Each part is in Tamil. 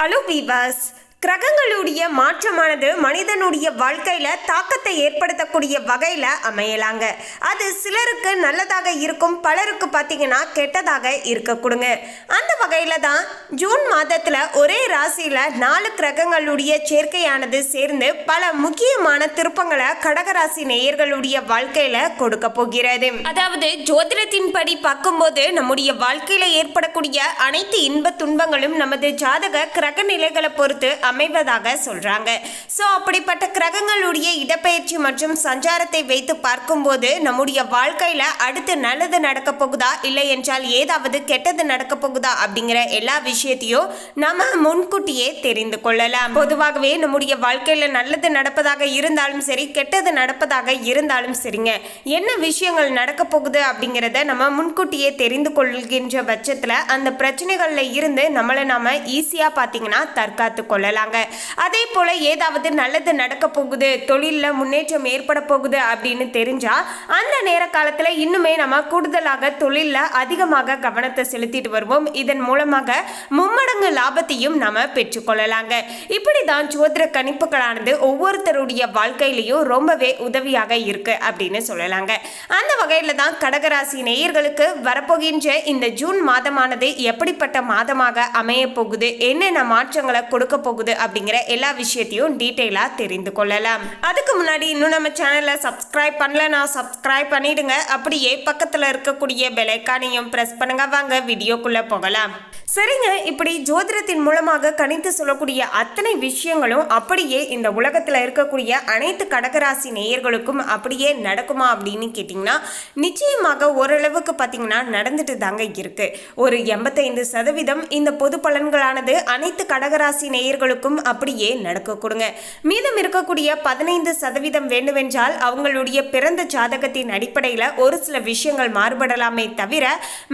Hello, Beavers. கிரகங்களுடைய மாற்றமானது மனிதனுடைய வாழ்க்கையில தாக்கத்தை ஏற்படுத்தக்கூடிய வகையில அமையலாங்க. அது சிலருக்கு நல்லதாக இருக்கும் பலருக்கு பார்த்தீங்கன்னா கெட்டதாக இருக்கக்கூடுங்க அந்த வகையில தான் ஜூன் மாதத்துல ஒரே ராசியில நாலு கிரகங்களுடைய சேர்க்கையானது சேர்ந்து பல முக்கியமான திருப்பங்களை கடகராசி நேயர்களுடைய வாழ்க்கையில கொடுக்க போகிறது. அதாவது ஜோதிடத்தின் படி பார்க்கும்போது நம்முடைய வாழ்க்கையில ஏற்படக்கூடிய அனைத்து இன்ப துன்பங்களும் நமது ஜாதக கிரக நிலைகளை பொறுத்து அமைவதாக சொல்றாங்க. ஸோ அப்படிப்பட்ட கிரகங்களுடைய இடப்பெயர்ச்சி மற்றும் சஞ்சாரத்தை வைத்து பார்க்கும்போது நம்முடைய வாழ்க்கையில அடுத்து நல்லது நடக்க போகுதா? இல்லை என்றால் ஏதாவது கெட்டது நடக்க போகுதா? அப்படிங்கிற எல்லா விஷயத்தையும் நம்ம முன்கூட்டியே தெரிந்து கொள்ளலாம். பொதுவாகவே நம்முடைய வாழ்க்கையில நல்லது நடப்பதாக இருந்தாலும் சரி கெட்டது நடப்பதாக இருந்தாலும் சரிங்க. என்ன விஷயங்கள் நடக்க போகுது அப்படிங்கிறத நம்ம முன்கூட்டியே தெரிந்து கொள்கின்ற பட்சத்தில் அந்த பிரச்சனைகளில் இருந்து நம்மளை நாம ஈஸியாக பார்த்தீங்கன்னா தற்காத்து கொள்ளலாங்க அதே போல ஏதாவது நல்லது நடக்க போகுது தொழிலில் முன்னேற்றம் ஏற்பட போகுது அப்படின்னு தெரிஞ்சா அந்த நேர காலத்தில் இன்னுமே நம்ம கூடுதலாக தொழிலில் அதிகமாக கவனத்தை செலுத்திட்டு வருவோம். இதன் மூலமாக மும்மடங்கு லாபத்தையும் நம்ம பெற்றுக்கொள்ளலாங்க இப்படி தான் ஜோதிட கணிப்புகளானது ஒவ்வொருத்தருடைய வாழ்க்கையிலையும் ரொம்பவே உதவியாக இருக்கு அப்படின்னு சொல்லலாங்க. அந்த வகையில் தான் கடகராசி நேயர்களுக்கு வரப்போகின்ற இந்த ஜூன் மாதமானது எப்படிப்பட்ட மாதமாக அமைய போகுது என்னென்ன மாற்றங்களை கொடுக்க போகுது அப்படிங்கிற எல்லா விஷயத்தையும் டீட்டெயிலாக தெரிந்து கொள்ளலாம். அதுக்கு முன்னாடி இன்னும் நம்ம சேனலை சப்ஸ்கிரைப் நான் சப்ஸ்கிரைப் பண்ணிடுங்க. அப்படியே பக்கத்தில் இருக்கக்கூடிய பெலைக்கானையும் ப்ரெஸ் பண்ணுங்க. வாங்க வீடியோக்குள்ளே போகலாம். சரிங்க இப்படி ஜோதிடத்தின் மூலமாக கணித்து சொல்லக்கூடிய அத்தனை விஷயங்களும் அப்படியே இந்த உலகத்தில் இருக்கக்கூடிய அனைத்து கடகராசி நேயர்களுக்கும் அப்படியே நடக்குமா அப்படின்னு கேட்டிங்கன்னா நிச்சயமாக ஓரளவுக்கு பார்த்தீங்கன்னா நடந்துட்டு தாங்க இருக்கு. ஒரு எண்பத்தைந்து சதவீதம் இந்த பொது பலன்களானது அனைத்து கடகராசி நேயர்களுக்கும் அப்படியே நடக்க கொடுங்க. மீதம் இருக்கக்கூடிய பதினைந்து சதவீதம் வேண்டுமென்றால் அவங்களுடைய பிறந்த ஜாதகத்தின் அடிப்படையில் ஒரு சில விஷயங்கள் மாறுபடலாமே தவிர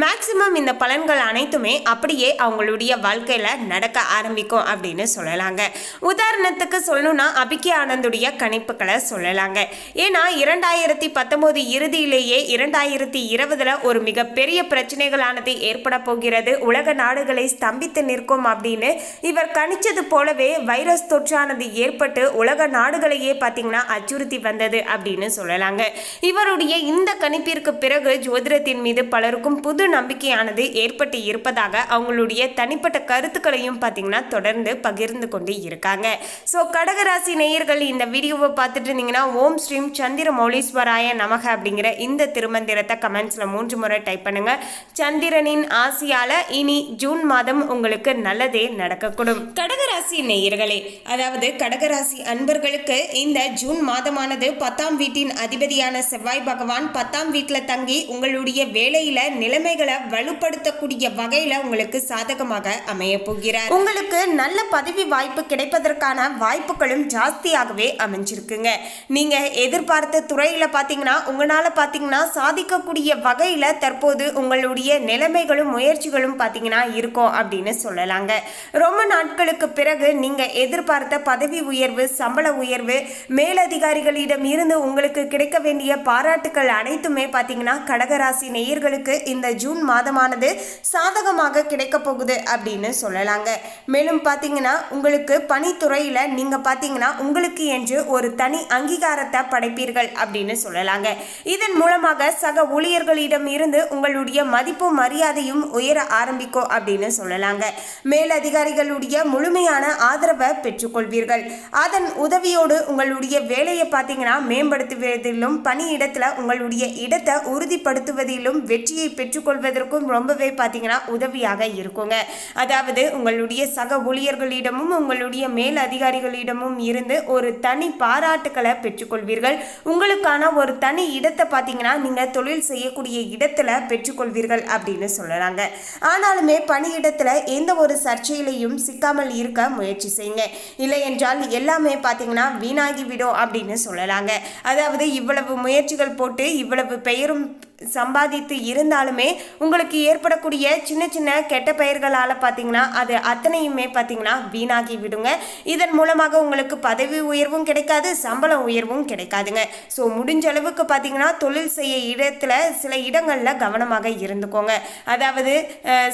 மேக்சிமம் இந்த பலன்கள் அனைத்துமே அப்படியே அவங்களுடைய வாழ்க்கையில் நடக்க ஆரம்பிக்கும் அப்படின்னு சொல்லலாங்க. உதாரணத்துக்கு சொல்லணும்னா அபிகே ஆனந்துடைய கணிப்புகளை சொல்லலாங்க. ஏன்னா இரண்டாயிரத்தி பத்தொம்போது இறுதியிலேயே இரண்டாயிரத்தி இருபதுல ஒரு மிகப்பெரிய பிரச்சனைகளானது ஏற்பட போகிறது. உலக நாடுகளை ஸ்தம்பித்து நிற்கும் அப்படின்னு இவர் கணிச்சது போலவே வைரஸ் தொற்றானது ஏற்பட்டு உலக நாடுகளையே பார்த்தீங்கன்னா அச்சுறுத்தி வந்தது அப்படின்னு சொல்லலாங்க. இவருடைய இந்த கணிப்பிற்கு பிறகு ஜோதிடத்தின் மீது பலருக்கும் புது நம்பிக்கையானது ஏற்பட்டு இருப்பதாக அவங்களுடைய தனிப்பட்ட கருத்துக்களையும் பார்த்தீங்கன்னா தொடர்ந்து பகிர்ந்து கொண்டு இருக்காங்க. ஸோ கடகராசி நேயர்கள் இந்த வீடியோவை பார்த்துட்டு இருந்தீங்கன்னா ஓம் ஸ்ரீம் சந்திர மௌலீஸ்வராய நமக அப்படிங்கிற இந்த திருமந்திரத்தை கமெண்ட்ஸில் மூன்று முறை டைப் பண்ணுங்க. சந்திரனின் ஆசையால் இனி ஜூன் மாதம் உங்களுக்கு நல்லதே நடக்கக்கூடும். கடகராசி நேயர்களே அதாவது கடகராசி அன்பர்களுக்கு இந்த ஜூன் மாதமானது பத்தாம் வீட்டின் அதிபதியான செவ்வாய் பகவான் பத்தாம் வீட்டில் தங்கி உங்களுடைய வேலையில் நிலைமைகளை வலுப்படுத்தக்கூடிய வகையில் உங்களுக்கு சாதகமாக அமைய போகிறார். உங்களுக்கு நல்ல பதவி வாய்ப்பு கிடைப்பதற்கான வாய்ப்புகளும் ஜாஸ்தியாகவே அமைஞ்சிருக்குங்க. நீங்க எதிர்பார்த்த துறையில பாத்தீங்கன்னா உங்களால பாத்தீங்கன்னா சாதிக்கக்கூடிய வகையில தற்போது உங்களுடைய நிலைமைகளும் முயற்சிகளும் பாத்தீங்கன்னா இருக்கும் அப்படின்னு சொல்லலாங்க. ரொம்ப நாட்களுக்கு பிறகு நீங்க எதிர்பார்த்த பதவி உயர்வு சம்பள உயர்வு மேலதிகாரிகளிடம் இருந்து உங்களுக்கு கிடைக்க வேண்டிய பாராட்டுகள் அனைத்துமே பாத்தீங்கன்னா கடகராசி நேயர்களுக்கு இந்த ஜூன் மாதமானது சாதகமாக கிடைக்க போகுது அப்படின்னு சொல்லலாங்க. மேலும் பார்த்தீங்கன்னா உங்களுக்கு பணித்துறையில் நீங்கள் பார்த்தீங்கன்னா உங்களுக்கு என்று ஒரு தனி அங்கீகாரத்தை படைப்பீர்கள் அப்படின்னு சொல்லலாங்க. இதன் மூலமாக சக ஊழியர்களிடம் இருந்து உங்களுடைய மதிப்பும் மரியாதையும் உயர ஆரம்பிக்கும் அப்படின்னு சொல்லலாங்க. மேலதிகாரிகளுடைய முழுமையான ஆதரவை பெற்றுக்கொள்வீர்கள். அதன் உதவியோடு உங்களுடைய வேலையை பார்த்தீங்கன்னா மேம்படுத்துவதிலும் பணியிடத்தில் உங்களுடைய இடத்தை உறுதிப்படுத்துவதிலும் வெற்றியை பெற்றுக்கொள்வதற்கும் ரொம்பவே பார்த்தீங்கன்னா உதவியாக இருக்கும் இருக்குங்க அதாவது உங்களுடைய சக ஊழியர்களிடமும் உங்களுடைய மேல் அதிகாரிகளிடமும் இருந்து ஒரு தனி பாராட்டுக்களை பெற்றுக்கொள்வீர்கள். உங்களுக்கான ஒரு தனி இடத்தை பார்த்தீங்கன்னா நீங்கள் தொழில் செய்யக்கூடிய இடத்துல பெற்றுக்கொள்வீர்கள் அப்படின்னு சொல்லலாங்க. ஆனாலுமே பணியிடத்தில் எந்த ஒரு சர்ச்சையிலையும் சிக்காமல் இருக்க முயற்சி செய்யுங்க. இல்லை என்றால் எல்லாமே பார்த்தீங்கன்னா வீணாகிவிடும் அப்படின்னு சொல்லலாங்க. அதாவது இவ்வளவு முயற்சிகள் போட்டு இவ்வளவு பெயரும் சம்பாதித்து இருந்தாலுமே உங்களுக்கு ஏற்படக்கூடிய சின்ன சின்ன கெட்ட பெயர்களால் பார்த்தீங்கன்னா அது அத்தனையுமே பார்த்தீங்கன்னா வீணாகி விடுங்க. இதன் மூலமாக உங்களுக்கு பதவி உயர்வும் கிடைக்காது சம்பளம் உயர்வும் கிடைக்காதுங்க. ஸோ முடிஞ்ச அளவுக்கு பார்த்தீங்கன்னா தொழில் செய்ய இடத்துல சில இடங்களில் கவனமாக இருந்துக்கோங்க. அதாவது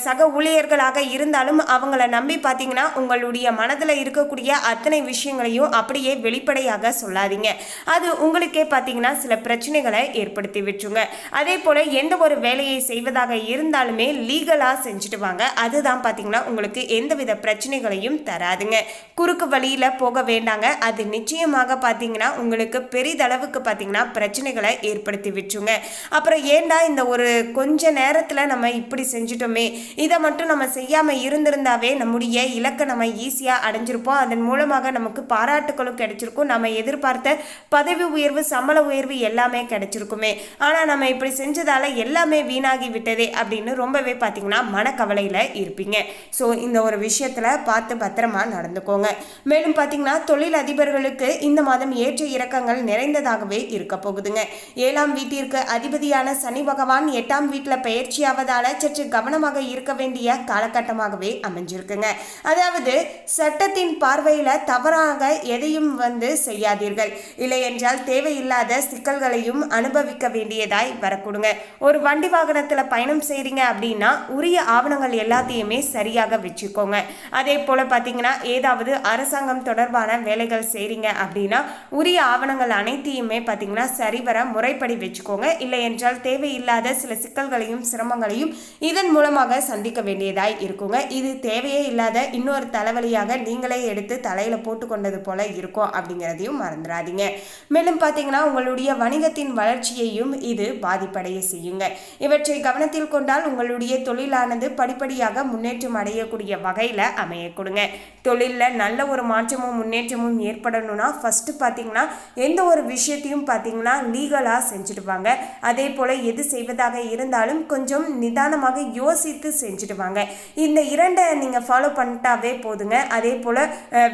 சக ஊழியர்களாக இருந்தாலும் அவங்கள நம்பி பார்த்தீங்கன்னா உங்களுடைய மனதில் இருக்கக்கூடிய அத்தனை விஷயங்களையும் அப்படியே வெளிப்படையாக சொல்லாதீங்க. அது உங்களுக்கே பார்த்தீங்கன்னா சில பிரச்சனைகளை ஏற்படுத்தி விட்டுருங்க. அதே போல் எந்த ஒரு வேலையை செய்வதாக இருந்தாலுமே லீகலாக செஞ்சுட்டு வாங்க. அதுதான் பார்த்தீங்கன்னா உங்களுக்கு எந்தவித பிரச்சனைகளையும் தராதுங்க. குறுக்கு வழியில் போக வேண்டாங்க. அது நிச்சயமாக பார்த்தீங்கன்னா உங்களுக்கு பெரிதளவுக்கு பார்த்தீங்கன்னா பிரச்சனைகளை ஏற்படுத்தி விட்டுருங்க. அப்புறம் ஏண்டா இந்த ஒரு கொஞ்ச நேரத்தில் நம்ம இப்படி செஞ்சுட்டோமே? இதை மட்டும் நம்ம செய்யாமல் இருந்திருந்தாவே நம்முடைய இலக்கை நம்ம ஈஸியாக அடைஞ்சிருப்போம். அதன் மூலமாக நமக்கு பாராட்டுகளும் கிடைச்சிருக்கும். நம்ம எதிர்பார்த்த பதவி உயர்வு சம்பள உயர்வு எல்லாமே கிடைச்சிருக்குமே. ஆனால் நம்ம இப்படி செஞ்சதால் எல்லாமே வீணாகி விட்டதே அப்படின்னு ரொம்பவே பார்த்தீங்கன்னா மனக்கவலையில் இருப்பீங்க. ஸோ இந்த ஒரு விஷயத்தில் பார்த்து பத்திரமா நடந்துக்கோங்க. மேலும் பார்த்தீங்கன்னா தொழில் அதிபர்களுக்கு இந்த மாதம் ஏற்ற இறக்கங்கள் நிறைந்ததாகவே இருக்க போகுதுங்க. ஏழாம் வீட்டிற்கு அதிபதியான சனி பகவான் எட்டாம் வீட்டில் பயிற்சியாவதால் சற்று கவனமாக இருக்க வேண்டிய காலகட்டமாகவே அமைஞ்சிருக்குங்க. அதாவது சட்டத்தின் பார்வையில் தவறாக எதையும் வந்து செய்யாதீர்கள். இல்லை என்றால் தேவையில்லாத சிக்கல்களையும் அனுபவிக்க வேண்டியதாய் கொடுங்க. ஒரு வண்டி வாகனத்தில் பயணம் செய்கிறீங்க அப்படின்னா உரிய ஆவணங்கள் எல்லாத்தையுமே சரியாக வச்சுக்கோங்க. அதே போல் பார்த்தீங்கன்னா ஏதாவது அரசாங்கம் தொடர்பான வேலைகள் செய்கிறீங்க அப்படின்னா உரிய ஆவணங்கள் அனைத்தையுமே பார்த்தீங்கன்னா சரிவர முறைப்படி வச்சுக்கோங்க. இல்லை என்றால் தேவையில்லாத சில சிக்கல்களையும் சிரமங்களையும் இதன் மூலமாக சந்திக்க வேண்டியதாய் இருக்குங்க. இது தேவையே இல்லாத இன்னொரு தலைவலியாக நீங்களே எடுத்து தலையில் போட்டுக்கொண்டது போல இருக்கும் அப்படிங்கிறதையும் மறந்துடாதீங்க. மேலும் பார்த்தீங்கன்னா உங்களுடைய வணிகத்தின் வளர்ச்சியையும் இது பாதிப்படைய செய்யுங்க. இவற்றை கவனத்தில் கொண்டால் உங்களுடைய தொழிலானது படிப்படியாக முன்னேற்றம் அடையக்கூடிய வகையில் அமைய கொடுங்க. தொழிலில் நல்ல ஒரு மாற்றமும் முன்னேற்றமும் ஏற்படணும்னா ஃபஸ்ட்டு பார்த்தீங்கன்னா எந்த ஒரு விஷயத்தையும் பார்த்தீங்கன்னா லீகலாக செஞ்சுடுவாங்க. அதே போல் எது செய்வதாக இருந்தாலும் கொஞ்சம் நிதானமாக யோசித்து செஞ்சுடுவாங்க. இந்த இரண்டை நீங்கள் ஃபாலோ பண்ணிட்டாவே போதுங்க. அதே போல்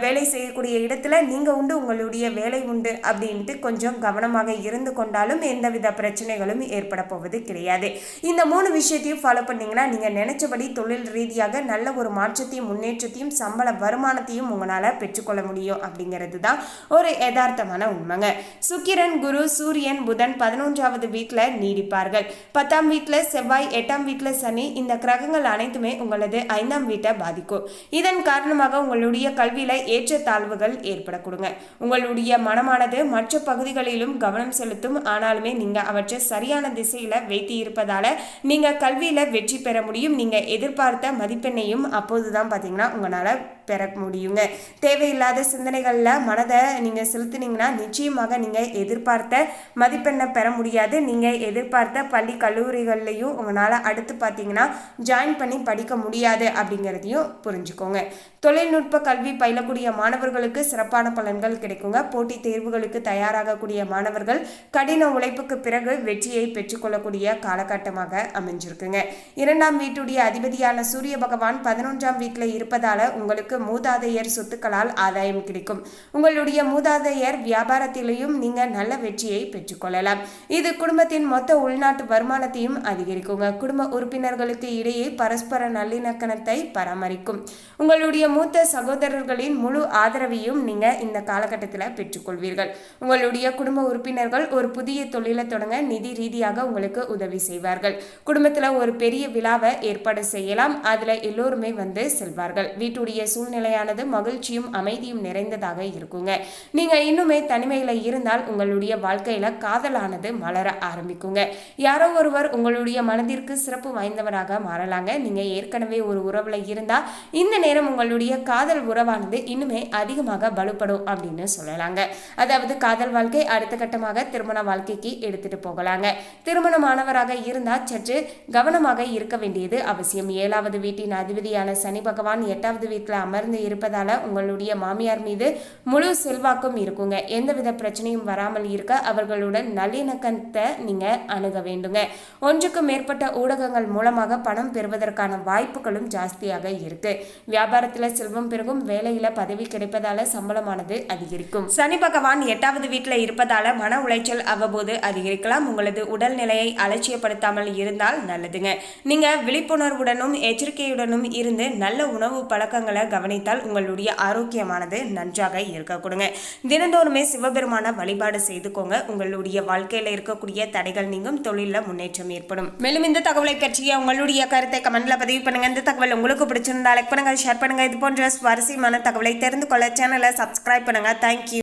வேலை செய்யக்கூடிய இடத்துல நீங்கள் உண்டு உங்களுடைய வேலை உண்டு அப்படின்ட்டு கொஞ்சம் கவனமாக இருந்து கொண்டாலும் எந்தவித பிரச்சனைகளும் ஏற்பட போவது கிடையாது. இந்த மூணு விஷயத்தையும் ஃபாலோ பண்ணீங்கன்னா நீங்கள் நினைச்சபடி தொழில் ரீதியாக நல்ல ஒரு மாற்றத்தையும் முன்னேற்றத்தையும் சம்பள வருமானத்தையும் உங்களால் பெற்றுக்கொள்ள முடியும் அப்படிங்கிறது தான் ஒரு யதார்த்தமான உண்மைங்க. சுக்கிரன் குரு சூரியன் புதன் பதினொன்றாவது வீட்டில் நீடிப்பார்கள். பத்தாம் வீட்டில் செவ்வாய் எட்டாம் வீட்டில் சனி இந்த கிரகங்கள் அனைத்துமே உங்களது ஐந்தாம் வீட்டை பாதிக்கும். இதன் காரணமாக உங்களுடைய கல்வியில் ஏற்றத்தாழ்வுகள் ஏற்படக்கூடுங்க உங்களுடைய மனமானது மற்ற பகுதிகளிலும் கவனம் செலுத்தும் ஆனாலுமே நீங்கள் அவற்றை சரியான திசையில் வைத்து இருப்பதால் நீங்கள் கல்வியில் வெற்றி பெற முடியும். நீங்கள் எதிர்பார்த்த மதிப்பெண்ணையும் அப்போது தான் பார்த்தீங்கன்னா உங்களால் பெற முடியுங்க. தேவையில்லாத சிந்தனைகளில் மனதை நீங்கள் செலுத்துனீங்கன்னா நிச்சயமாக நீங்கள் எதிர்பார்த்த மதிப்பெண்ணை பெற முடியாது. நீங்கள் எதிர்பார்த்த பள்ளி கல்லூரிகள்லையும் உங்களால் அடுத்து பார்த்தீங்கன்னா ஜாயின் பண்ணி படிக்க முடியாது அப்படிங்கிறதையும் புரிஞ்சுக்கோங்க. தொழில்நுட்ப கல்வி பயிலக்கூடிய மாணவர்களுக்கு சிறப்பான பலன்கள் கிடைக்குங்க. போட்டித் தேர்வுகளுக்கு தயாராகக்கூடிய மாணவர்கள் கடின உழைப்புக்கு பிறகு வெற்றியை பெற்றுக்கொள்ளக்கூடிய காலகட்டமாக அமைஞ்சிருக்குங்க. இரண்டாம் வீட்டுடைய அதிபதியான சூரிய பகவான் பதினொன்றாம் வீட்டில் இருப்பதால் உங்களுக்கு மூதாதையர் சொத்துக்களால் ஆதாயம் கிடைக்கும். உங்களுடைய மூதாதையர் வியாபாரத்திலையும் நீங்க நல்ல வெற்றியை பெற்றுக்கொள்ளலாம். இது குடும்பத்தின் மொத்த உள்நாட்டு வருமானத்தையும் அதிகரிக்குங்க. குடும்ப உறுப்பினர்களுக்கு இடையே பரஸ்பர நல்லிணக்கணத்தை பராமரிக்கும். உங்களுடைய மூத்த சகோதரர்களின் முழு ஆதரவையும் நீங்க இந்த காலகட்டத்தில் பெற்றுக்கொள்வீர்கள். உங்களுடைய குடும்ப உறுப்பினர்கள் ஒரு புதிய தொழிலை தொடங்க நிதி ரீதியாக உங்களுக்கு உதவி செய்வார்கள். குடும்பத்தில் ஒரு பெரிய விழாவை ஏற்பாடு செய்யலாம். அதில் எல்லோருமே வந்து செல்வார்கள். வீட்டுடைய சூழ்நிலையானது மகிழ்ச்சியும் அமைதியும் நிறைந்ததாக இருக்குங்க. நீங்கள் இன்னுமே தனிமையில் இருந்தால் உங்களுடைய வாழ்க்கையில் காதலானது மலர ஆரம்பிக்குங்க. யாரோ ஒருவர் உங்களுடைய மனதிற்கு சிறப்பு வாய்ந்தவராக மாறலாங்க. நீங்கள் ஏற்கனவே ஒரு உறவில் இருந்தால் இந்த நேரம் உங்களுடைய காதல் உறவானது இன்னுமே அதிகமாக வலுப்படும் அப்படின்னு சொல்லலாங்க. அதாவது காதல் வாழ்க்கை அடுத்த கட்டமாக திருமண வாழ்க்கைக்கு எடுத்துட்டு போகலாங்க. திருமணமானவராக இருந்தால் சற்று கவனமாக இருக்க வேண்டியது அவசியம். ஏழாவது வீட்டின் அதிபதியான சனி பகவான் எட்டாவது வீட்டில் அமர் அமர்ந்து இருப்பதால உங்களுடைய மாமியார் மீது முழு செல்வாக்கும் இருக்குங்க. எந்தவித பிரச்சனையும் வராமல் இருக்க அவர்களுடன் நல்லிணக்கத்தை நீங்க அணுக வேண்டுங்க. ஒன்றுக்கு மேற்பட்ட ஊடகங்கள் மூலமாக பணம் பெறுவதற்கான வாய்ப்புகளும் ஜாஸ்தியாக இருக்கு. வியாபாரத்தில் செல்வம் பெருகும் வேலையில பதவி கிடைப்பதால சம்பளமானது அதிகரிக்கும். சனி பகவான் எட்டாவது வீட்டில் இருப்பதால மன உளைச்சல் அவ்வப்போது அதிகரிக்கலாம். உங்களது உடல் உடல்நிலையை அலட்சியப்படுத்தாமல் இருந்தால் நல்லதுங்க. நீங்க விழிப்புணர்வுடனும் எச்சரிக்கையுடனும் இருந்து நல்ல உணவு பழக்கங்களை கவனித்தால் உங்களுடைய ஆரோக்கியமானது நன்றாக இருக்க கொடுங்க. தினந்தோறுமே சிவபெருமான வழிபாடு செய்துக்கோங்க. உங்களுடைய வாழ்க்கையில இருக்கக்கூடிய தடைகள் நீங்கும். தொழிலில் முன்னேற்றம் ஏற்படும். மேலும் இந்த தகவலை பற்றிய உங்களுடைய கருத்தை கமெண்ட்ல பதிவு பண்ணுங்க. இந்த தகவல் உங்களுக்கு பிடிச்சிருந்தா லைக் பண்ணுங்க ஷேர் பண்ணுங்க. இது போன்ற சுவாரஸ்யமான தகவலை தெரிந்து கொள்ள சேனலை சப்ஸ்கிரைப் பண்ணுங்க. தேங்க்யூ